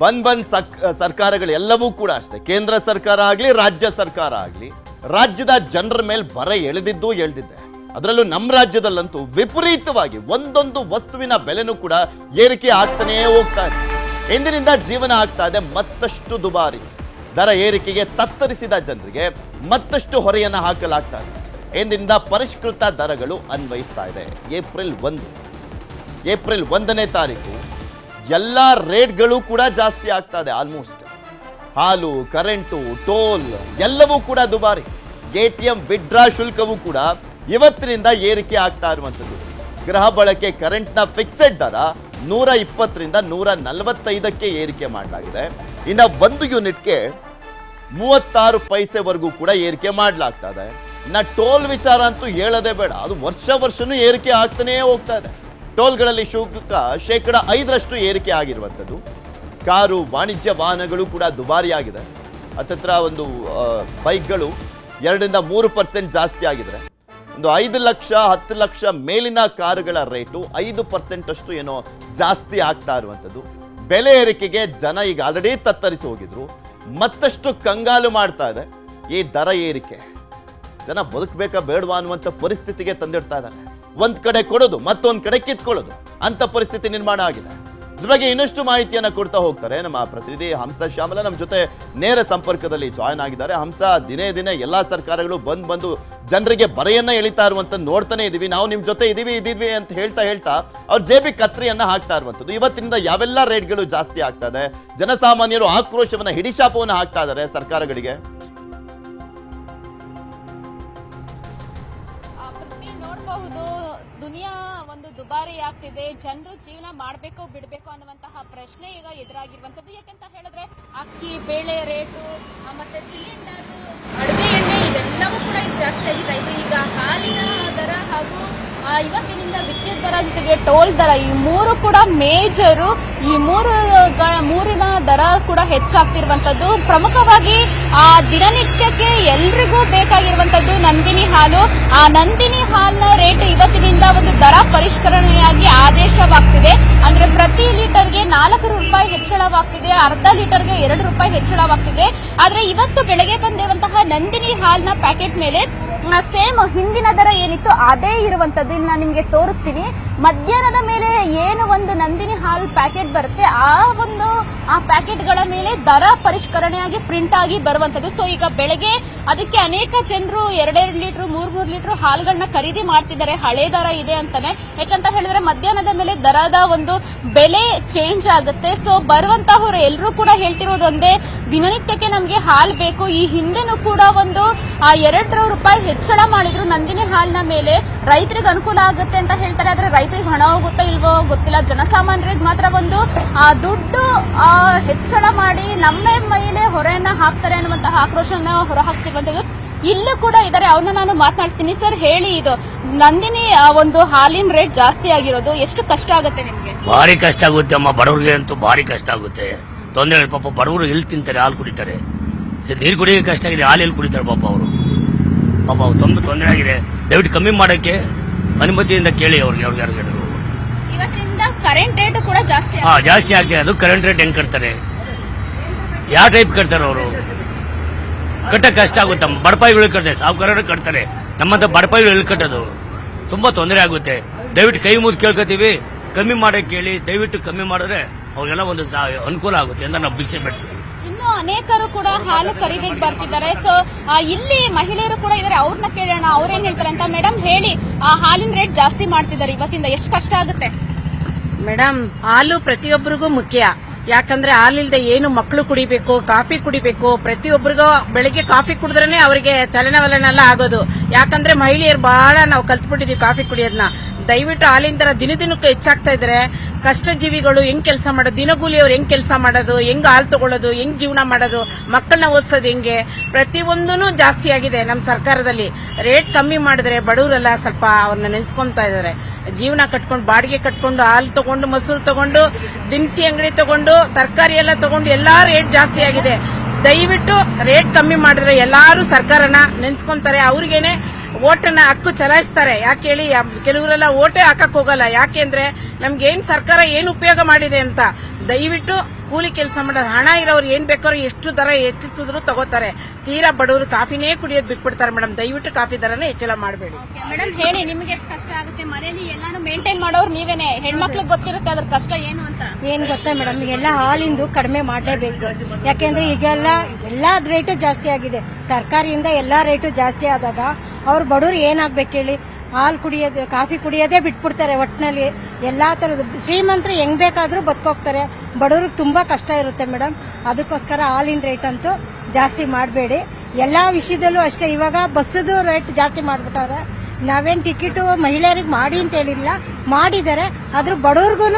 ಬಂದ್ ಬಂದ್ ಸರ್ಕಾರಗಳು ಎಲ್ಲವೂ ಕೂಡ ಅಷ್ಟೇ. ಕೇಂದ್ರ ಸರ್ಕಾರ ಆಗಲಿ, ರಾಜ್ಯ ಸರ್ಕಾರ ಆಗಲಿ, ರಾಜ್ಯದ ಜನರ ಮೇಲೆ ಬರ ಎಳೆದಿದ್ದು ಎಳೆದಿದ್ದೆ ಅದರಲ್ಲೂ ನಮ್ಮ ರಾಜ್ಯದಲ್ಲಂತೂ ವಿಪರೀತವಾಗಿ ಒಂದೊಂದು ವಸ್ತುವಿನ ಬೆಲೆನೂ ಕೂಡ ಏರಿಕೆ ಆಗ್ತಾನೇ ಹೋಗ್ತಾ ಇದೆ. ಎಂದಿನಿಂದ ಜೀವನ ಆಗ್ತಾ ಇದೆ ಮತ್ತಷ್ಟು ದುಬಾರಿ. ದರ ಏರಿಕೆಗೆ ತತ್ತರಿಸಿದ ಜನರಿಗೆ ಮತ್ತಷ್ಟು ಹೊರೆಯನ್ನು ಹಾಕಲಾಗ್ತಾ ಇದೆ. ಎಂದಿನಿಂದ ಪರಿಷ್ಕೃತ ದರಗಳು ಅನ್ವಯಿಸ್ತಾ ಇದೆ. ಏಪ್ರಿಲ್ ಒಂದು. ಏಪ್ರಿಲ್ ಒಂದನೇ ತಾರೀಕು ಎಲ್ಲ ರೇಟ್ಗಳು ಕೂಡ ಜಾಸ್ತಿ ಆಗ್ತಾ ಇದೆ ಆಲ್ಮೋಸ್ಟ್ ಹಾಲು, ಕರೆಂಟು, ಟೋಲ್ ಎಲ್ಲವೂ ಕೂಡ ದುಬಾರಿ. ಎ ಟಿ ಎಂ ವಿಡ್ರಾ ಶುಲ್ಕವೂ ಕೂಡ ಇವತ್ತಿನಿಂದ ಏರಿಕೆ ಆಗ್ತಾ ಇರುವಂಥದ್ದು. ಗೃಹ ಬಳಕೆ ಕರೆಂಟ್ನ ಫಿಕ್ಸೆಡ್ ದರ ನೂರ ಇಪ್ಪತ್ತರಿಂದ ನೂರ ನಲವತ್ತೈದಕ್ಕೆ ಏರಿಕೆ ಮಾಡಲಾಗಿದೆ. ಇನ್ನು ಒಂದು ಯೂನಿಟ್ಗೆ ಮೂವತ್ತಾರು ಪೈಸೆವರೆಗೂ ಕೂಡ ಏರಿಕೆ ಮಾಡಲಾಗ್ತಾ ಇದೆ. ಇನ್ನು ಟೋಲ್ ವಿಚಾರ ಅಂತೂ ಹೇಳೋದೇ ಬೇಡ. ಅದು ವರ್ಷ ವರ್ಷನೂ ಏರಿಕೆ ಆಗ್ತಾನೇ ಹೋಗ್ತಾ ಇದೆ. ಟೋಲ್ಗಳಲ್ಲಿ ಶುಲ್ಕ ಶೇಕಡ ಐದರಷ್ಟು ಏರಿಕೆ ಆಗಿರುವಂಥದ್ದು. ಕಾರು, ವಾಣಿಜ್ಯ ವಾಹನಗಳು ಕೂಡ ದುಬಾರಿಯಾಗಿದೆ. ಹತ್ತತ್ರ ಒಂದು ಬೈಕ್ಗಳು ಎರಡರಿಂದ ಮೂರು ಪರ್ಸೆಂಟ್ ಜಾಸ್ತಿ ಆಗಿದೆ ಒಂದು ಐದು ಲಕ್ಷ, ಹತ್ತು ಲಕ್ಷ ಮೇಲಿನ ಕಾರುಗಳ ರೇಟು ಐದು ಪರ್ಸೆಂಟ್ ಅಷ್ಟು ಏನೋ ಜಾಸ್ತಿ ಆಗ್ತಾ ಇರುವಂಥದ್ದು. ಬೆಲೆ ಏರಿಕೆಗೆ ಜನ ಈಗ ಆಲ್ರೆಡಿ ತತ್ತರಿಸಿ ಹೋಗಿದ್ರು. ಮತ್ತಷ್ಟು ಕಂಗಾಲು ಮಾಡ್ತಾ ಇದೆ. ಈ ದರ ಏರಿಕೆ. ಜನ ಬದುಕಬೇಕಾ ಬೇಡವಾ ಅನ್ನುವಂಥ ಪರಿಸ್ಥಿತಿಗೆ ತಂದಿಡ್ತಾ ಇದ್ದಾರೆ. ಒಂದ್ ಕಡೆ ಕೊಡೋದು, ಮತ್ತೊಂದ್ ಕಡೆ ಕಿತ್ಕೊಳ್ಳೋದು. ಅಂತ ಪರಿಸ್ಥಿತಿ ನಿರ್ಮಾಣ ಆಗಿದೆ. ಇದ್ರ ಬಗ್ಗೆ ಇನ್ನಷ್ಟು ಮಾಹಿತಿಯನ್ನ ಕೊಡ್ತಾ ಹೋಗ್ತಾರೆ ನಮ್ಮ ಪ್ರತಿನಿಧಿ ಹಂಸ ಶ್ಯಾಮಲ. ನಮ್ಮ ಜೊತೆ ನೇರ ಸಂಪರ್ಕದಲ್ಲಿ ಜಾಯ್ನ್ ಆಗಿದ್ದಾರೆ. ಹಂಸ, ದಿನೇ ದಿನೇ ಎಲ್ಲಾ ಸರ್ಕಾರಗಳು ಬಂದ್ ಬಂದು ಜನರಿಗೆ ಬರೆಯನ್ನ ಎಳಿತಾ ಇರುವಂತ ನೋಡ್ತಾನೆ ಇದೀವಿ. ನಾವು ನಿಮ್ ಜೊತೆ ಇದೀವಿ, ಇದಿದ್ವಿ ಅಂತ ಹೇಳ್ತಾ ಹೇಳ್ತಾ ಅವ್ರ ಜೇಬಿ ಕತ್ರಿಯನ್ನ ಹಾಕ್ತಾ ಇರುವಂತದ್ದು. ಇವತ್ತಿನಿಂದ ಯಾವೆಲ್ಲ ರೇಟ್ಗಳು ಜಾಸ್ತಿ ಆಗ್ತಾ ಇದೆ? ಜನಸಾಮಾನ್ಯರು ಆಕ್ರೋಶವನ್ನ ಹಿಡಿಶಾಪವನ್ನ ಹಾಕ್ತಾ ಇದ್ದಾರೆ ಸರ್ಕಾರಗಳಿಗೆ. ನೋಡಬಹುದು, ದುನಿಯಾ ಒಂದು ದುಬಾರಿ ಆಗ್ತಿದೆ, ಜನರು ಜೀವನ ಮಾಡಬೇಕು ಬಿಡಬೇಕು ಅನ್ನುವಂತಹ ಪ್ರಶ್ನೆ ಈಗ ಎದುರಾಗಿರುವಂತದ್ದು ಯಾಕೆಂತ ಹೇಳಿದ್ರೆ, ಅಕ್ಕಿ, ಬೇಳೆ ರೇಟು ಮತ್ತೆ ಸಿಲಿಂಡರ್, ಅಡುಗೆ ಎಣ್ಣೆ ಇವೆಲ್ಲವೂ ಕೂಡ ಈಗ ಜಾಸ್ತಿ ಆಗಿದೆ. ಇದು ಈಗ ಹಾಲಿನ ದರ ಹಾಗೂ ಇವತ್ತಿನಿಂದ ವಿದ್ಯುತ್ ದರ ಜೊತೆಗೆ ಟೋಲ್ ದರ, ಈ ಮೂರು ಕೂಡ ಮೇಜರು ಈ ಮೂರು ಮೂರಿನ ದರ ಕೂಡ ಹೆಚ್ಚಾಗ್ತಿರುವಂತದ್ದು. ಪ್ರಮುಖವಾಗಿ ಆ ದಿನನಿತ್ಯಕ್ಕೆ ಎಲ್ರಿಗೂ ಬೇಕಾಗಿರುವಂತದ್ದು ನಂದಿನಿ ಹಾಲು. ಆ ನಂದಿನಿ ಹಾಲ್ನ ರೇಟ್ ಇವತ್ತಿನಿಂದ ಒಂದು ದರ ಪರಿಷ್ಕರಣೆಯಾಗಿ ಆದೇಶವಾಗ್ತಿದೆ. ಅಂದ್ರೆ ಪ್ರತಿ ಲೀಟರ್ಗೆ ನಾಲ್ಕು ರೂಪಾಯಿ ಹೆಚ್ಚಳವಾಗ್ತಿದೆ. ಅರ್ಧ ಲೀಟರ್ಗೆ ಎರಡು ರೂಪಾಯಿ ಹೆಚ್ಚಳವಾಗ್ತಿದೆ. ಆದ್ರೆ ಇವತ್ತು ಬೆಳಗ್ಗೆ ಬಂದಿರುವಂತಹ ನಂದಿನಿ ಹಾಲ್ನ ಪ್ಯಾಕೆಟ್ ಮೇಲೆ ಸೇಮ್ ಹಿಂದಿನ ದರ ಏನಿತ್ತು ಅದೇ ಇರುವಂತದ್ದು ಇಲ್ಲಿ ನಾನು ನಿಮಗೆ ತೋರಿಸ್ತೀನಿ. ಮಧ್ಯಾಹ್ನದ ಮೇಲೆ ಏನು ಒಂದು ನಂದಿನಿ ಹಾಲ್ ಪ್ಯಾಕೆಟ್ ಬರುತ್ತೆ, ಆ ಒಂದು, ಆ ಪ್ಯಾಕೆಟ್ಗಳ ಮೇಲೆ ದರ ಪರಿಷ್ಕರಣೆಯಾಗಿ ಪ್ರಿಂಟ್ ಆಗಿ ಬರುವಂತದ್ದು. ಸೊ ಈಗ ಬೆಳಗ್ಗೆ ಅದಕ್ಕೆ ಅನೇಕ ಜನರು ಎರಡೆರಡು ಲೀಟರ್, ಮೂರ್ ಮೂರ್ ಲೀಟರ್ ಹಾಲುಗಳನ್ನ ಖರೀದಿ ಮಾಡ್ತಿದ್ದಾರೆ. ಹಳೆ ದರ ಇದೆ ಅಂತಾನೆ. ಯಾಕಂತ ಹೇಳಿದ್ರೆ ಮಧ್ಯಾಹ್ನದ ಮೇಲೆ ದರದ ಒಂದು ಬೆಲೆ ಚೇಂಜ್ ಆಗುತ್ತೆ. ಸೊ ಬರುವಂತಹವ್ರು ಎಲ್ಲರೂ ಕೂಡ ಹೇಳ್ತಿರೋದೊಂದೇ ದಿನನಿತ್ಯಕ್ಕೆ ನಮಗೆ ಹಾಲು ಬೇಕು. ಈ ಹಿಂದೆನೂ ಕೂಡ ಒಂದು ಎರಡು ರೂಪಾಯಿ ಹೆಚ್ಚಳ ಮಾಡಿದ್ರು. ನಂದಿನಿ ಹಾಲಿನ ಮೇಲೆ ರೈತರಿಗೆ ಅನುಕೂಲ ಆಗುತ್ತೆ ಅಂತ ಹೇಳ್ತಾರೆ. ಆದ್ರೆ ರೈತರಿಗೆ ಹಣ ಹೋಗುತ್ತೋ ಇಲ್ವೋ ಗೊತ್ತಿಲ್ಲ. ಜನಸಾಮಾನ್ಯರಿಗೆ ಮಾತ್ರ ಒಂದು, ಆ, ದುಡ್ಡು ಹೆಚ್ಚಳ ಮಾಡಿ ನಮ್ಮ ಮೇಲೆ ಹೊರೆಯನ್ನ ಹಾಕ್ತಾರೆ ಅನ್ನುವಂತಹ ಆಕ್ರೋಶನ ಹೊರ ಹಾಕ್ತಿರುವಂತದ್ದು ಇಲ್ಲೂ ಕೂಡ ಇದಾರೆ ಅವ್ರನ್ನ ನಾನು ಮಾತನಾಡ್ತೀನಿ ಸರ್, ಹೇಳಿ ಇದು. ನಂದಿನಿ ಒಂದು ಹಾಲಿನ ರೇಟ್ ಜಾಸ್ತಿ ಆಗಿರೋದು. ಎಷ್ಟು ಕಷ್ಟ ಆಗುತ್ತೆ ನಿಮ್ಗೆ? ಭಾರಿ ಕಷ್ಟ ಆಗುತ್ತೆ ಅಮ್ಮ. ಬಡವ್ರಿಗೆ ಅಂತೂ ಭಾರಿ ಕಷ್ಟ ಆಗುತ್ತೆ. ತೊಂದರೆ ಪಾಪ. ಬಡವರು ಎಲ್ಲಿ ತಿಂತಾರೆ? ಹಾಲು ಕುಡಿತಾರೆ. ನೀರು ಕುಡಿಯೋಕೆ ಕಷ್ಟ ಆಗಿದೆ. ಹಾಲು ಎಲ್ಲಿ ಕುಡಿತಾರೆ ಪಾಪ ಅವರು. ಪಾಪ ತುಂಬ ತೊಂದರೆ ಆಗಿದೆ. ದಯವಿಟ್ಟು ಕಮ್ಮಿ ಮಾಡೋಕ್ಕೆ ಅನುಮತಿಯಿಂದ ಕೇಳಿ ಅವ್ರಿಗೆ ಅವ್ರಿಗೆ ಯಾರು ಹೇಳಿದ್ರು. ಕರೆಂಟ್ ರೇಟ್ ಕೂಡ ಜಾಸ್ತಿ ಹಾ ಜಾಸ್ತಿ ಆಗಿದೆ. ಅದು ಕರೆಂಟ್ ರೇಟ್ ಹೆಂಗ್ ಕಟ್ತಾರೆ? ಯಾವ ಟೈಪ್ ಕಟ್ತಾರೆ ಅವರು? ಕಟ್ಟಕ್ಕೆ ಕಷ್ಟ ಆಗುತ್ತೆ. ಬಡಪಾಯಿಗಳು ಕಟ್ತಾರೆ. ಸಾವುಕಾರರು ಕಟ್ತಾರೆ. ನಮ್ಮಂತ ಬಡಪಾಯಿಗಳು ಎಲ್ಲಿ ಕಟ್ಟೋದು? ತುಂಬಾ ತೊಂದರೆ ಆಗುತ್ತೆ. ದಯವಿಟ್ಟು ಕೈ ಮುದ್ದು ಕೇಳ್ಕೊತೀವಿ. ಕಮ್ಮಿ ಮಾಡಕ್ಕೆ ಕೇಳಿ. ದಯವಿಟ್ಟು ಕಮ್ಮಿ ಮಾಡಿದ್ರೆ ಅವ್ರಿಗೆಲ್ಲ ಒಂದು ಅನುಕೂಲ ಆಗುತ್ತೆ ಅಂತ ನಾವು ಭಿಕ್ಷೆ ಬಿಡ್ತೀವಿ. ಇನ್ನು ಅನೇಕರು ಕೂಡ ಹಾಲು ಖರೀದಿಗೆ ಬರ್ತಿದ್ದಾರೆ. ಸೊ ಇಲ್ಲಿ ಮಹಿಳೆಯರು ಕೂಡ ಇದಾರೆ ಅವ್ರನ್ನ ಕೇಳೋಣ. ಅವ್ರೇನ್ ಹೇಳ್ತಾರೆ ಅಂತ ಮೇಡಮ್ ಹೇಳಿ, ಆ, ಹಾಲಿನ ರೇಟ್ ಜಾಸ್ತಿ ಮಾಡ್ತಿದ್ದಾರೆ. ಇವತ್ತಿಂದ ಎಷ್ಟು ಕಷ್ಟ ಆಗುತ್ತೆ? ಮೇಡಮ್ ಹಾಲು ಪ್ರತಿಯೊಬ್ಬರಿಗೂ ಮುಖ್ಯ. ಯಾಕಂದ್ರೆ ಹಾಲಿಲ್ದೆ ಏನು ಮಕ್ಕಳು ಕುಡಿಬೇಕು, ಕಾಫಿ ಕುಡಿಬೇಕು ಪ್ರತಿಯೊಬ್ಬರಿಗೂ ಬೆಳಿಗ್ಗೆ ಕಾಫಿ ಕುಡಿದ್ರೇನೆ ಅವರಿಗೆ ಚಲನವಲನ ಎಲ್ಲ ಆಗೋದು. ಯಾಕಂದ್ರೆ ಮಹಿಳೆಯರು ಬಹಳ ನಾವು ಕಲ್ತ್ಬಿಟ್ಟಿದೀವಿ ಕಾಫಿ ಕುಡಿಯೋದನ್ನ ದಯವಿಟ್ಟು ಹಾಲಿನ ತರ ದಿನ ದಿನಕ್ಕೂ ಹೆಚ್ಚಾಗ್ತಾ ಇದ್ರೆ ಕಷ್ಟಜೀವಿಗಳು ಹೆಂಗ್ ಕೆಲಸ ಮಾಡೋದು ದಿನಗೂಲಿಯವರು ಹೆಂಗ್ ಕೆಲಸ ಮಾಡೋದು, ಹೆಂಗ್ ಹಾಲು ತಗೊಳ್ಳೋದು, ಹೆಂಗ್ ಜೀವನ ಮಾಡೋದು, ಮಕ್ಕಳನ್ನ ಓದಿಸೋದು ಹೆಂಗೆ? ಪ್ರತಿಯೊಂದೂ ಜಾಸ್ತಿ ಆಗಿದೆ ನಮ್ಮ ಸರ್ಕಾರದಲ್ಲಿ. ರೇಟ್ ಕಮ್ಮಿ ಮಾಡಿದ್ರೆ ಬಡವರೆಲ್ಲ ಸ್ವಲ್ಪ ಅವ್ರನ್ನ ನೆನೆಸ್ಕೊಂತಾ ಇದ್ದಾರೆ. ಜೀವನ ಕಟ್ಕೊಂಡು, ಬಾಡಿಗೆ ಕಟ್ಕೊಂಡು, ಹಾಲು ತಗೊಂಡು, ಮೊಸರು ತಗೊಂಡು, ದಿನಸಿ ಅಂಗಡಿ ತಗೊಂಡು, ತರಕಾರಿ ಎಲ್ಲ ತಗೊಂಡು ಎಲ್ಲಾ ರೇಟ್ ಜಾಸ್ತಿ ಆಗಿದೆ. ದಯವಿಟ್ಟು ರೇಟ್ ಕಮ್ಮಿ ಮಾಡಿದ್ರೆ ಎಲ್ಲಾರು ಸರ್ಕಾರನ ನೆನ್ಸ್ಕೊಂತಾರೆ, ಅವ್ರಿಗೇನೆ ಓಟನ್ನ ಹಕ್ಕು ಚಲಾಯಿಸ್ತಾರೆ. ಯಾಕೆ ಹೇಳಿ ಕೆಲವರೆಲ್ಲ ಓಟೇ ಹಾಕಕ್ ಹೋಗಲ್ಲ. ಯಾಕೆಂದ್ರೆ ನಮ್ಗೆ ಏನ್ ಸರ್ಕಾರ ಏನು ಉಪಯೋಗ ಮಾಡಿದೆ ಅಂತ. ದಯವಿಟ್ಟು ಕೂಲಿ ಕೆಲಸ ಮಾಡೋರು ಹಣ ಇರೋರು ಏನ್ ಬೇಕಾದ್ರೂ ಎಷ್ಟು ದರ ಹೆಚ್ಚಿಸಿದ್ರು ತಗೋತಾರೆ. ತೀರಾ ಬಡವರು ಕಾಫಿನೇ ಕುಡಿಯೋದು ಬಿಟ್ಬಿಡ್ತಾರೆ ಮೇಡಮ್. ದಯವಿಟ್ಟು ಕಾಫಿ ದರನೇ ಹೆಚ್ಚಳ ಮಾಡಬೇಡಿ. ಮೇಡಮ್ ಹೇಳಿ ನಿಮ್ಗೆ ಎಷ್ಟು ಕಷ್ಟ ಆಗುತ್ತೆ? ಮನೆಯಲ್ಲಿ ಎಲ್ಲಾನು ಮೇಂಟೈನ್ ಮಾಡೋರು ನೀವೇನೆ? ಹೆಣ್ಮಕ್ಳು ಗೊತ್ತಿರುತ್ತೆ ಅದ್ರ ಕಷ್ಟ ಏನು ಅಂತ? ಏನ್ ಗೊತ್ತಾ ಮೇಡಮ್? ಎಲ್ಲ ಹಾಲಿಂದು ಕಡಿಮೆ ಮಾಡಲೇಬೇಕು. ಯಾಕೆಂದ್ರೆ ಈಗೆಲ್ಲ ಎಲ್ಲಾ ರೇಟು ಜಾಸ್ತಿ ಆಗಿದೆ. ತರಕಾರಿಯಿಂದ ಎಲ್ಲಾ ರೇಟು ಜಾಸ್ತಿ ಆದಾಗ ಅವ್ರು ಬಡವ್ರು ಏನಾಗ್ಬೇಕು ಹೇಳಿ? ಹಾಲು ಕುಡಿಯೋದು ಕಾಫಿ ಕುಡಿಯೋದೇ ಬಿಟ್ಬಿಡ್ತಾರೆ ಒಟ್ಟಿನಲ್ಲಿ ಎಲ್ಲ ಥರದ್ದು ಶ್ರೀಮಂತರು ಹೆಂಗ್ ಬೇಕಾದರೂ ಬದುಕೋಗ್ತಾರೆ. ಬಡವ್ರಿಗೆ ತುಂಬ ಕಷ್ಟ ಇರುತ್ತೆ ಮೇಡಮ್. ಅದಕ್ಕೋಸ್ಕರ ಹಾಲಿನ ರೇಟ್ ಅಂತೂ ಜಾಸ್ತಿ ಮಾಡಬೇಡಿ. ಎಲ್ಲ ವಿಷಯದಲ್ಲೂ ಅಷ್ಟೇ ಇವಾಗ ಬಸ್ಸದು ರೇಟ್ ಜಾಸ್ತಿ ಮಾಡಿಬಿಟ್ಟವ್ರೆ. ನಾವೇನು ಟಿಕೆಟು ಮಹಿಳೆಯರಿಗೆ ಮಾಡಿ ಅಂತ ಹೇಳಿಲ್ಲ ಮಾಡಿದ್ದಾರೆ. ಆದರೂ ಬಡವ್ರಿಗೂ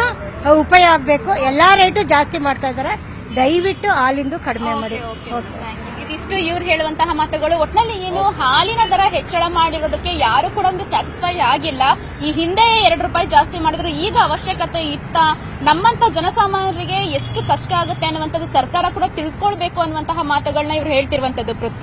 ಉಪಯೋಗ ಆಗಬೇಕು. ಎಲ್ಲ ರೇಟು ಜಾಸ್ತಿ ಮಾಡ್ತಾ ಇದ್ದಾರೆ. ದಯವಿಟ್ಟು ಹಾಲಿಂದು ಕಡಿಮೆ ಮಾಡಿ. ಓಕೆ ಇದಿಷ್ಟು ಇವ್ರು ಹೇಳುವಂತಹ ಮಾತುಗಳು ಒಟ್ನಲ್ಲಿ ಏನು ಹಾಲಿನ ದರ ಹೆಚ್ಚಳ ಮಾಡಿರೋದಕ್ಕೆ ಯಾರು ಕೂಡ ಒಂದು ಸ್ಯಾಟಿಸ್ಫೈ ಆಗಿಲ್ಲ. ಈ ಹಿಂದೆ ಎರಡು ರೂಪಾಯಿ ಜಾಸ್ತಿ ಮಾಡಿದ್ರು, ಈಗ ಅವಶ್ಯಕತೆ ಇತ್ತ ನಮ್ಮಂತ ಜನಸಾಮಾನ್ಯರಿಗೆ ಎಷ್ಟು ಕಷ್ಟ ಆಗುತ್ತೆ ಅನ್ನುವಂಥದ್ದು ಸರ್ಕಾರ ಕೂಡ ತಿಳ್ಕೊಳ್ಬೇಕು ಅನ್ನುವಂತಹ ಮಾತುಗಳನ್ನ ಇವ್ರು ಹೇಳ್ತಿರುವಂತದ್ದು ಪೃಥ್ವಿ.